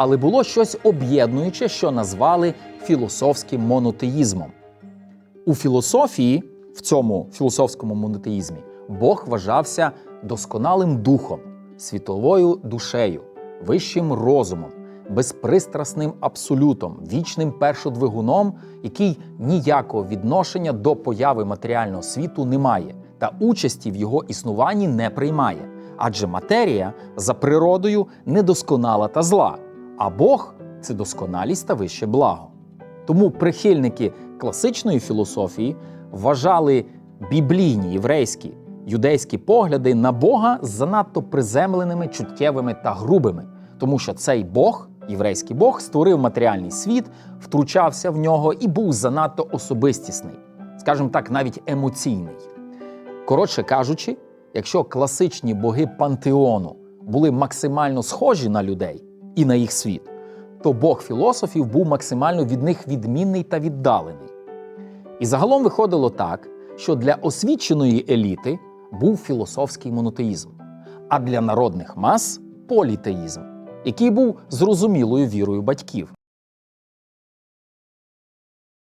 але було щось об'єднуюче, що назвали філософським монотеїзмом. У філософії, в цьому філософському монотеїзмі, Бог вважався досконалим духом, світовою душею, вищим розумом, безпристрасним абсолютом, вічним першодвигуном, який ніякого відношення до появи матеріального світу не має та участі в його існуванні не приймає. Адже матерія за природою недосконала та зла, а Бог це досконалість та вище благо. Тому прихильники класичної філософії вважали біблійні єврейські юдейські погляди на Бога занадто приземленими, чуттєвими та грубими, тому що цей Бог, єврейський Бог, створив матеріальний світ, втручався в нього і був занадто особистісний, скажімо так, навіть емоційний. Коротше кажучи, якщо класичні боги пантеону були максимально схожі на людей і на їх світ, то Бог філософів був максимально від них відмінний та віддалений. І загалом виходило так, що для освіченої еліти був філософський монотеїзм, а для народних мас політеїзм, який був зрозумілою вірою батьків.